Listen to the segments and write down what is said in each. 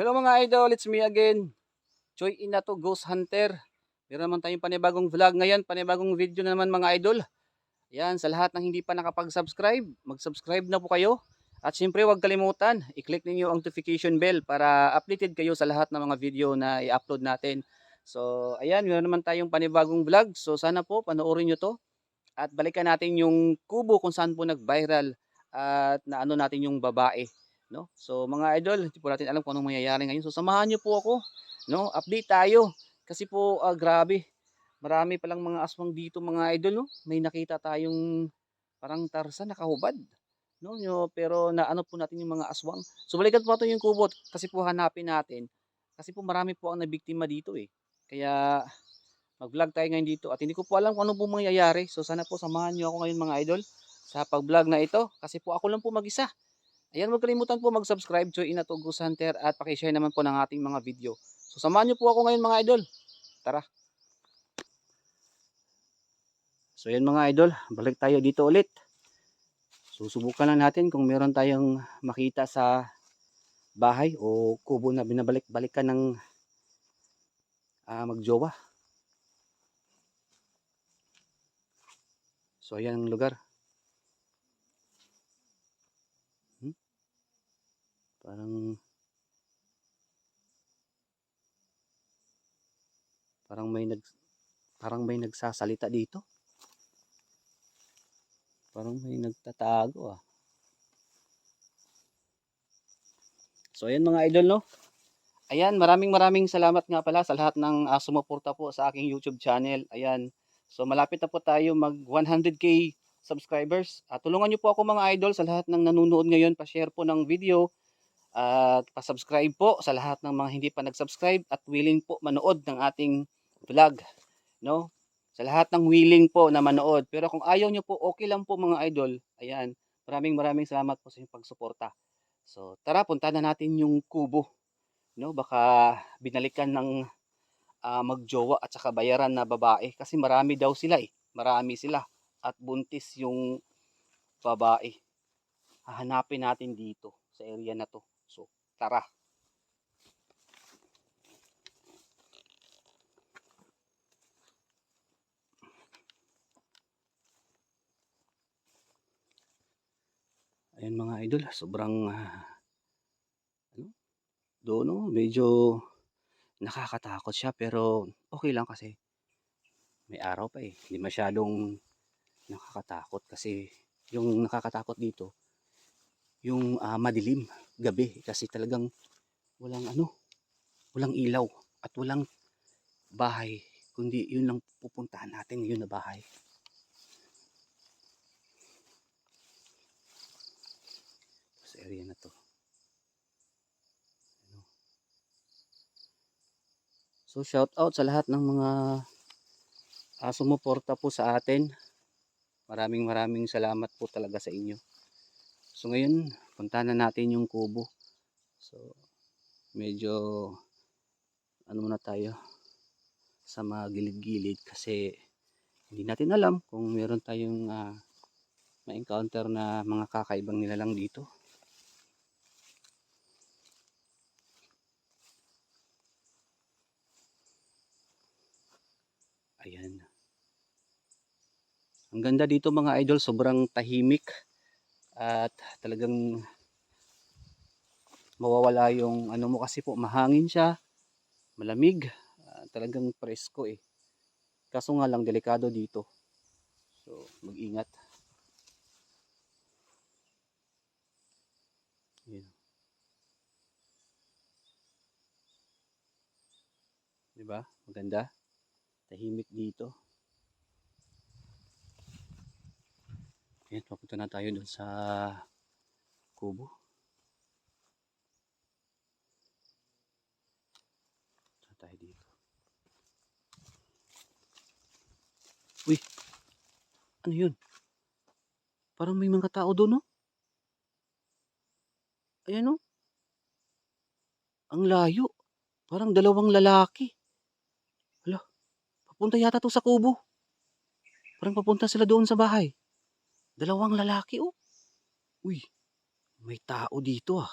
Hello mga idol, it's me again. Joy Inato Ghost Hunter. Meron naman tayong panibagong vlog ngayon, panibagong video na naman mga idol. Yan, sa lahat ng hindi pa nakapag-subscribe, mag-subscribe na po kayo. At syempre huwag kalimutan, i-click ninyo ang notification bell para updated kayo sa lahat ng mga video na i-upload natin. So, ayan, meron naman tayong panibagong vlog. So, sana po panoorin nyo to. At balikan natin yung kubo kung saan po nag-viral at naano natin yung babae no? So mga idol, hindi po natin alam kung anong mangyayari ngayon. So samahan niyo po ako, no? Update tayo kasi po ah, grabe. Marami palang mga aswang dito mga idol, no? May nakita tayong parang tarsa nakahubad, no? Yo, pero naano po natin yung mga aswang. So balikan po natin yung kubot kasi po hanapin natin. Kasi po marami po ang nabiktima dito eh. Kaya mag-vlog tayo ngayon dito at hindi ko po alam kung ano po mangyayari. So sana po samahan niyo ako ngayon mga idol sa pag-vlog na ito kasi po ako lang po mag-isa. Ayan, huwag kalimutan po mag-subscribe to Inato Hunter at pakishare naman po ng ating mga video. So samahan niyo po ako ngayon mga idol. Tara. So yan mga idol, balik tayo dito ulit. Susubukan lang natin kung meron tayong makita sa bahay o kubo na binabalik-balikan ng ah, magjowa. So ayan ang lugar. Parang parang may nag parang may nagsasalita dito. Parang may nagtatago ah. So ayan mga idol no. Ayan, maraming maraming salamat nga pala sa lahat ng uh, sumuporta po sa aking YouTube channel. Ayan. So malapit na po tayo mag 100k subscribers. At tulungan niyo po ako mga idol sa lahat ng nanonood ngayon, pa-share po ng video at pa-subscribe po sa lahat ng mga hindi pa nag-subscribe at willing po manood ng ating vlog, no? Sa lahat ng willing po na manood. Pero kung ayaw nyo po, okay lang po mga idol. Ayan, maraming maraming salamat po sa inyong pagsuporta. So, tara, punta na natin yung kubo. No, baka binalikan ng ah, magjowa at saka bayaran na babae kasi marami daw sila eh. Marami sila at buntis yung babae. Hahanapin natin dito sa area na to. Tara. Ayan mga idol, sobrang ah, ano, doon no, medyo nakakatakot siya pero okay lang kasi may araw pa eh. Hindi masyadong nakakatakot kasi yung nakakatakot dito yung ah, madilim gabi kasi talagang walang ano, walang ilaw at walang bahay kundi yun lang pupuntahan natin yun na bahay. Sa area na to. Ano. So shout out sa lahat ng mga uh, sumuporta po sa atin. Maraming maraming salamat po talaga sa inyo. So ngayon, punta na natin yung kubo. So medyo ano muna tayo sa mga gilid-gilid kasi hindi natin alam kung meron tayong uh, ma-encounter na mga kakaibang nilalang dito. Ayan. Ang ganda dito mga idol, sobrang tahimik at talagang mawawala yung ano mo kasi po mahangin siya, malamig, ah, talagang presko eh. Kaso nga lang delikado dito. So, mag-ingat. Yan. Diba? Maganda. Tahimik dito. Ayan, papunta na tayo dun sa kubo. Saan tayo dito? Uy! Ano yun? Parang may mga tao doon, no? Ayan, no? Ang layo. Parang dalawang lalaki. Hala, papunta yata to sa kubo. Parang papunta sila doon sa bahay. Dalawang lalaki, oh. Uy, may tao dito, ah.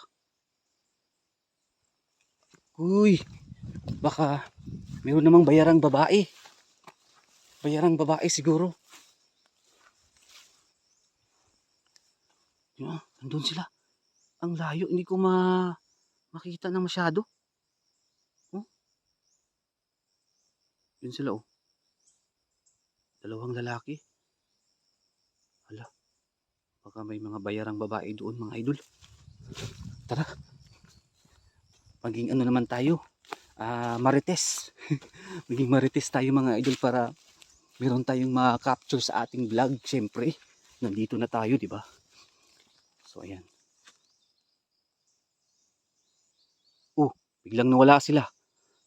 Uy, baka mayroon namang bayarang babae. Bayarang babae siguro. Yun, ah, nandun sila. Ang layo, hindi ko ma makita na masyado. Oh. Yun sila, oh. Dalawang lalaki. Baka may mga bayarang babae doon, mga idol. Tara. Maging ano naman tayo. Ah, marites. Maging marites tayo mga idol para meron tayong ma-capture sa ating vlog. Siyempre, nandito na tayo, di ba? So, ayan. Oh, biglang nawala sila.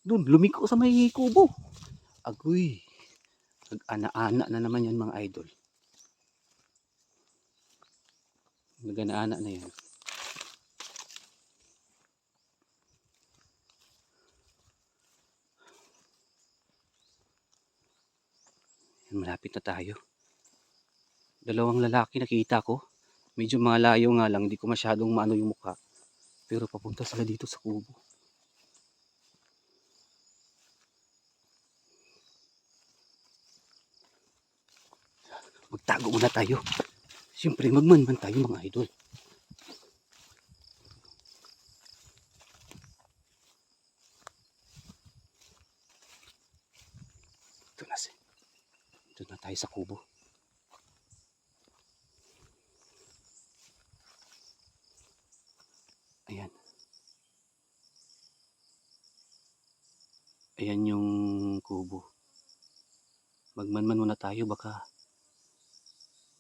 Doon, lumiko sa may kubo. Agoy. Nag-ana-ana na naman yan mga idol. Nag-ana-ana na yan. Malapit na tayo. Dalawang lalaki nakita ko. Medyo malayo nga lang, hindi ko masyadong maano yung mukha. Pero papunta sila dito sa kubo. Magtago muna tayo. Siyempre, magmanman tayo mga idol. Ito na si. Ito na tayo sa kubo. Ayan. Ayan yung kubo. Magmanman muna tayo baka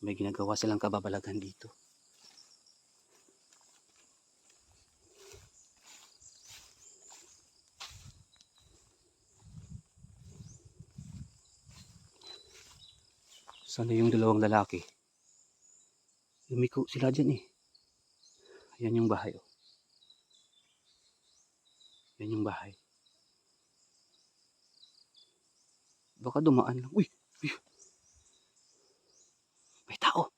may ginagawa silang kababalagan dito. Sana yung dalawang lalaki? Lumiko sila dyan eh. Ayan yung bahay oh. Yan yung bahay. Baka dumaan lang. Uy! Uy! May tao!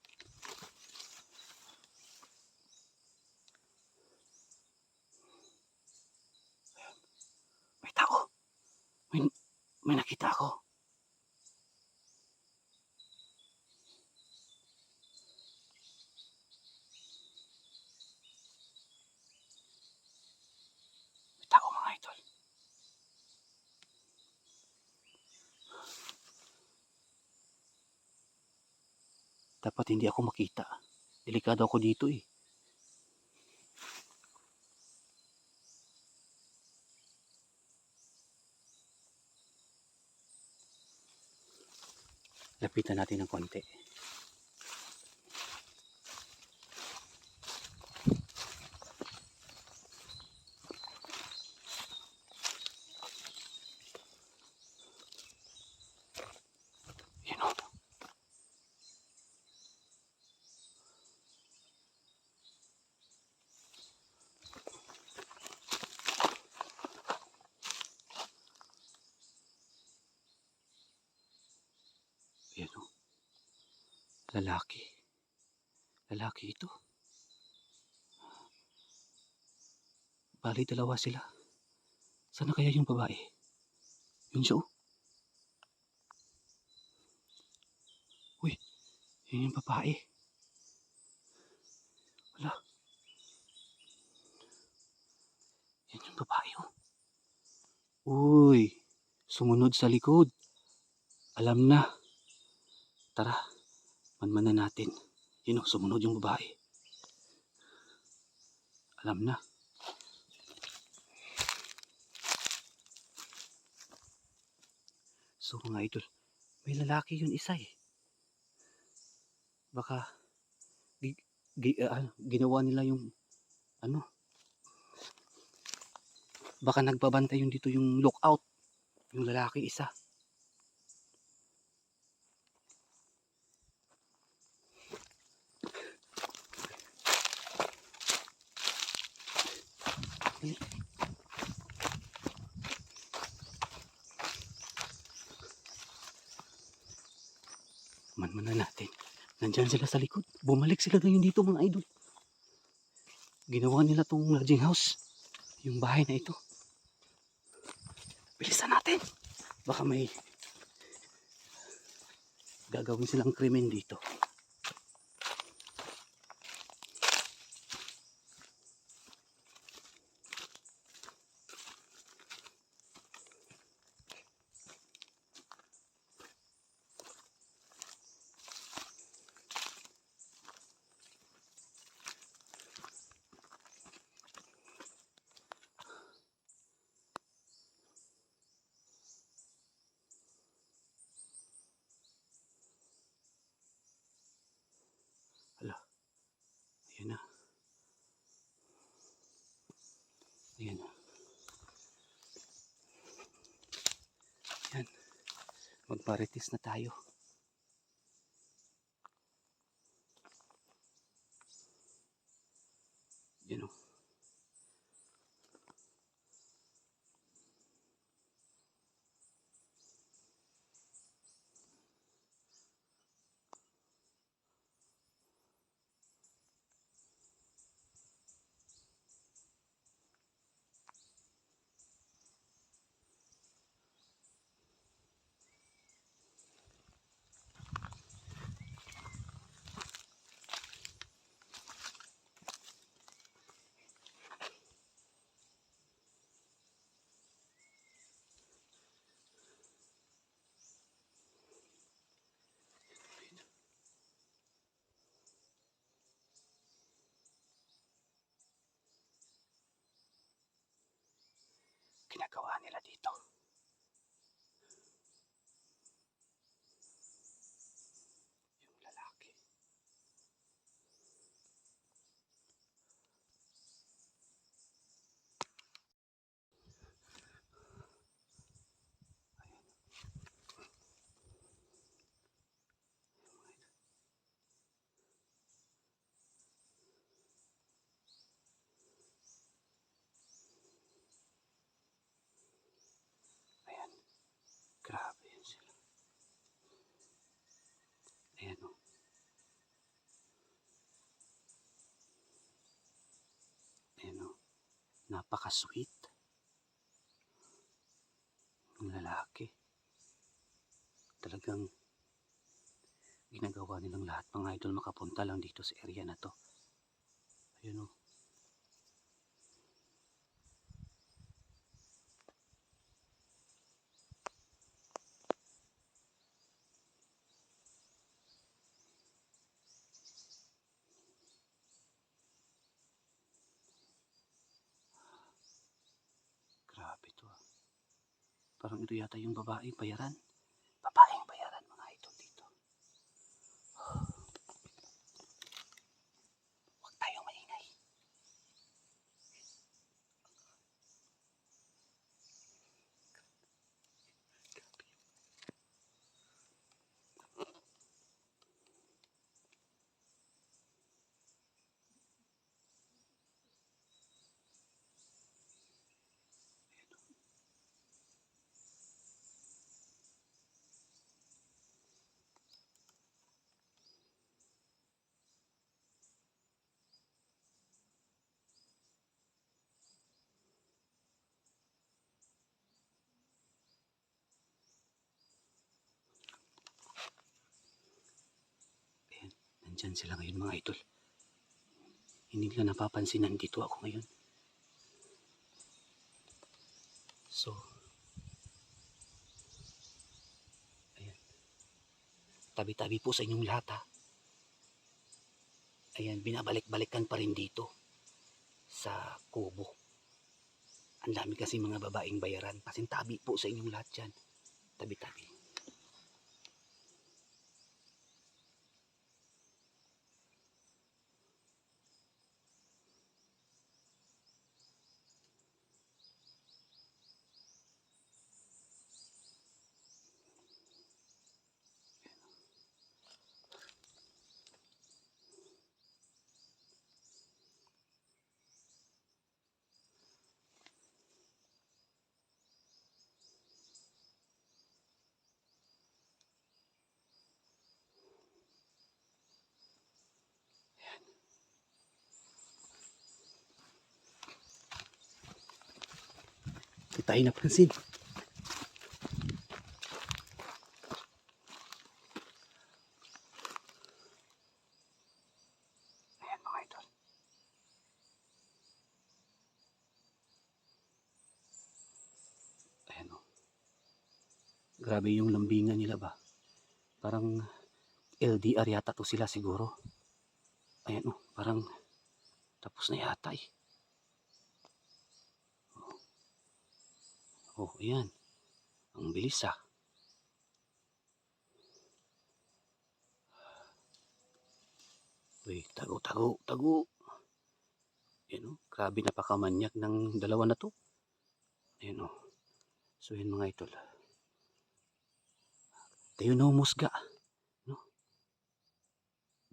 May tao! May, may nakita ako. May tao mga idol. Dapat hindi ako makita. Delikado ako dito eh. Lapitan natin ng konti. Lalaki. Lalaki ito. Bali dalawa sila. Sana kaya yung babae? Yun siya o. Uy, yun yung babae. Wala. Yan yung babae o. Uy, sumunod sa likod. Alam na. Tara, manmanan natin. Yun o, sumunod yung babae. Alam na. So mga idol, may lalaki yun isa eh. Baka, di, gi- ah, ginawa nila yung ano baka nagbabantay yung dito yung lookout yung lalaki isa Dali. man na natin nandyan sila sa likod. Bumalik sila ngayon dito mga idol. Ginawa nila tong lodging house yung bahay na ito. Bilisan natin. Baka may gagawin silang krimen dito Ayan na. Ayan na. Ayan. Magparitis na tayo. Yan o. Ginagawa nila dito. Yung lalaki. Ayan. Grabe yan sila. Ayan o. Ayan o. Napaka-sweet. Yung lalaki. Talagang ginagawa nilang lahat mga idol makapunta lang dito sa area na to. Ayan o. Grabe to ah. Parang ito yata yung babaeng bayaran. Babaeng bayaran mga idol dito. Huwag tayong maingay. Ayan, nandyan sila ngayon mga idol. Hindi nila napapansin nandito ako ngayon. So, ayan. Tabi-tabi po sa inyong lahat ha. Ayan, binabalik-balikan pa rin dito sa kubo. Ang dami kasi mga babaeng bayaran. Pasintabi po sa inyong lahat dyan. Tabi-tabi. Di tayo napansin. Ayan mga idol. Ayan o. Grabe yung lambingan nila ba? Parang LDR yata to sila siguro. Ayan o, parang tapos na yata eh. Oh, ayan. Ang bilis ah. Uy, tago, tago, tago. Ayan o, grabe napakamanyak ng dalawa na to. Ayan o. So yun mga idol. Tayo na umusga. No?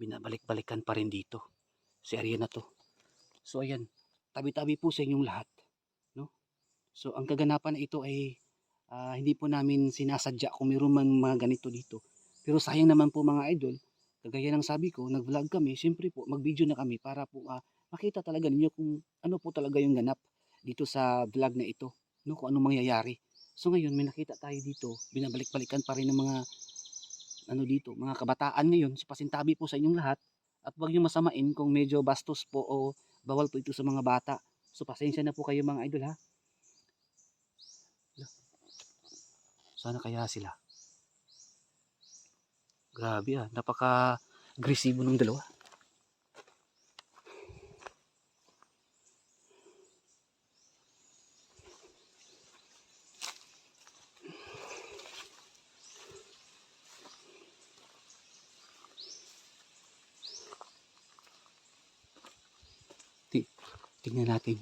Binabalik-balikan pa rin dito. Sa area na to. So ayan, tabi-tabi po sa inyong lahat. So ang kaganapan na ito ay ah, hindi po namin sinasadya kung mayroon man mga ganito dito. Pero sayang naman po mga idol, kagaya ng sabi ko, nag-vlog kami, siyempre po mag-video na kami para po ah, makita talaga ninyo kung ano po talaga yung ganap dito sa vlog na ito, no? kung anong mangyayari. So ngayon may nakita tayo dito, binabalik-balikan pa rin ng mga ano dito, mga kabataan ngayon. So pasintabi po sa inyong lahat at huwag niyo masamain kung medyo bastos po o bawal po ito sa mga bata. So pasensya na po kayo mga idol ha. Sana kaya sila. Grabe ah, napaka-agresibo ng dalawa. Ti- Tingnan natin.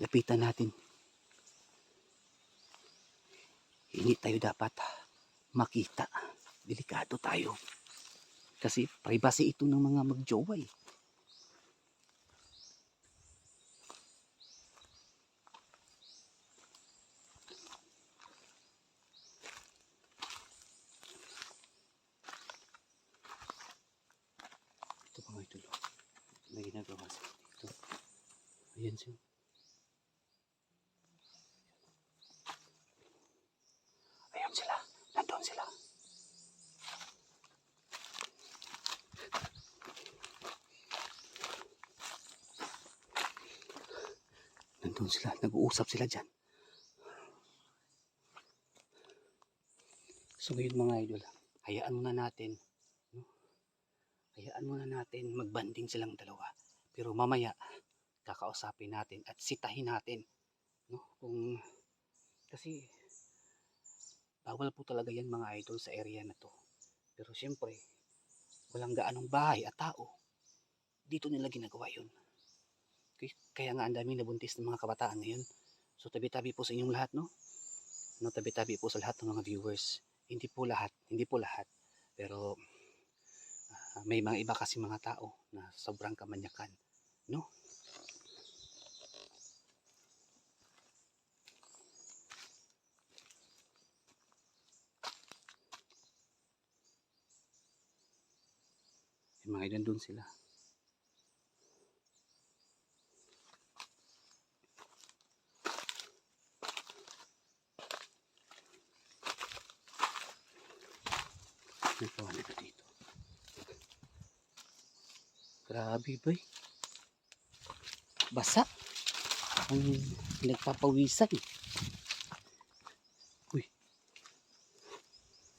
Lapitan natin. Hindi tayo dapat makita. Delikado tayo. Kasi privacy ito ng mga magjowa eh. Ito pa mga itulo. May ginagawa sila dito. Ayan siya. Ayan sila. Nandun sila. Nandun sila. Nag-uusap sila dyan. So ngayon mga idol, hayaan muna natin. No? Hayaan muna natin magbanding silang dalawa. Pero mamaya, kakausapin natin at sitahin natin. No? Kung, kasi, bawal po talaga yan mga idol sa area na to. Pero siyempre, walang gaanong bahay at tao. Dito nila ginagawa yun. Okay? Kaya nga ang daming nabuntis ng mga kabataan ngayon. So tabi-tabi po sa inyong lahat, no? No, tabi-tabi po sa lahat ng mga viewers. Hindi po lahat, hindi po lahat. Pero ah, may mga iba kasi mga tao na sobrang kamanyakan, no? Yung mga ilan doon sila. May gawa nila dito. Grabe ba Basa. Ang nagpapawisan. Uy.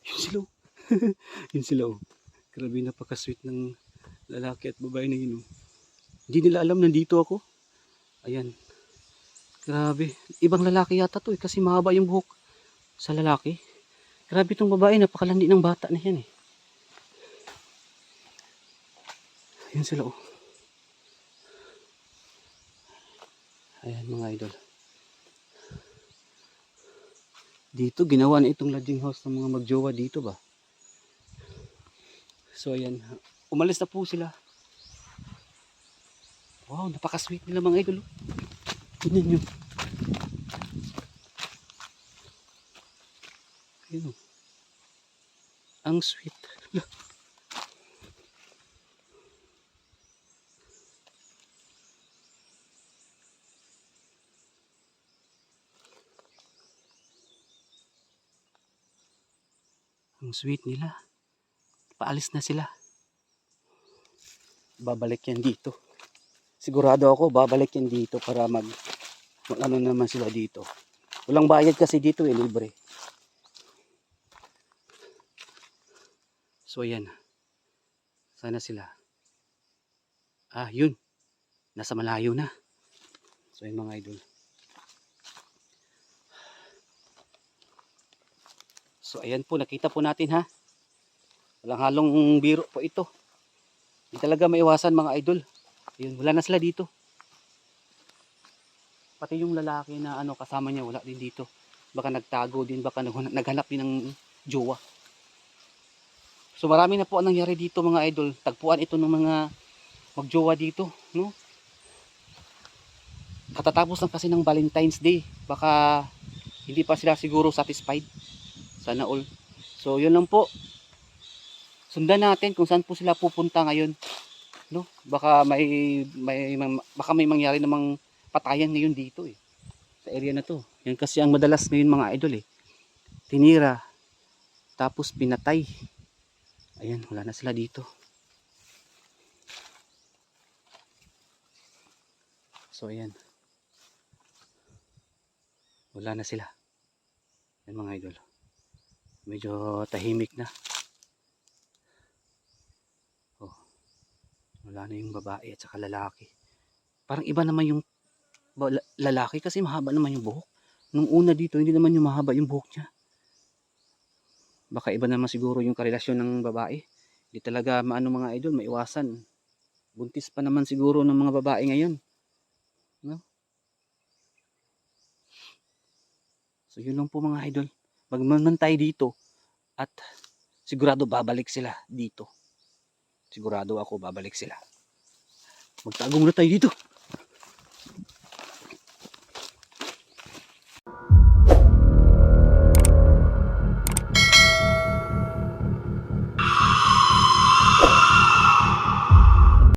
Yun sila yun sila oh. Grabe napaka-sweet ng lalaki at babae na yun oh. Hindi nila alam nandito ako. Ayan. Grabe. Ibang lalaki yata to eh kasi mahaba yung buhok sa lalaki. Grabe itong babae, napakalandi ng bata na yan eh. Ayan sila oh. Ayan mga idol. Dito, ginawa na itong lodging house ng mga magjowa dito ba? So ayan, umalis na po sila. Wow, napaka-sweet nila mga idol. oh. Tingnan nyo. Yun. Oh. Ang sweet. Ang sweet nila. Paalis na sila. Babalik yan dito. Sigurado ako babalik yan dito para mag ano naman sila dito. Walang bayad kasi dito eh, libre. So ayan. Sana sila. Ah, yun. Nasa malayo na. So yun mga idol. So ayan po, nakita po natin ha. Walang halong biro po ito. Hindi talaga maiwasan mga idol. Yun, wala na sila dito. Pati yung lalaki na ano kasama niya wala din dito. Baka nagtago din, baka nag- naghanap din ng jowa. So marami na po ang nangyari dito mga idol. Tagpuan ito ng mga magjowa dito, no? Katatapos lang kasi ng Valentine's Day. Baka hindi pa sila siguro satisfied. Sana all. So yun lang po. Sundan natin kung saan po sila pupunta ngayon. No? Baka may may baka may mangyari namang patayan ngayon dito eh. Sa area na to. Yan kasi ang madalas ngayon mga idol eh. Tinira tapos pinatay. Ayan, wala na sila dito. So ayan. Wala na sila. Yan mga idol. Medyo tahimik na. Oh. Wala na yung babae at saka lalaki. Parang iba naman yung lalaki kasi mahaba naman yung buhok. Nung una dito, hindi naman yung mahaba yung buhok niya. Baka iba naman siguro yung karelasyon ng babae. Hindi talaga maano mga idol, maiwasan. Buntis pa naman siguro ng mga babae ngayon. No? So yun lang po mga idol. Magmaman tayo dito at sigurado babalik sila dito. Sigurado ako babalik sila. Magtago muna tayo dito.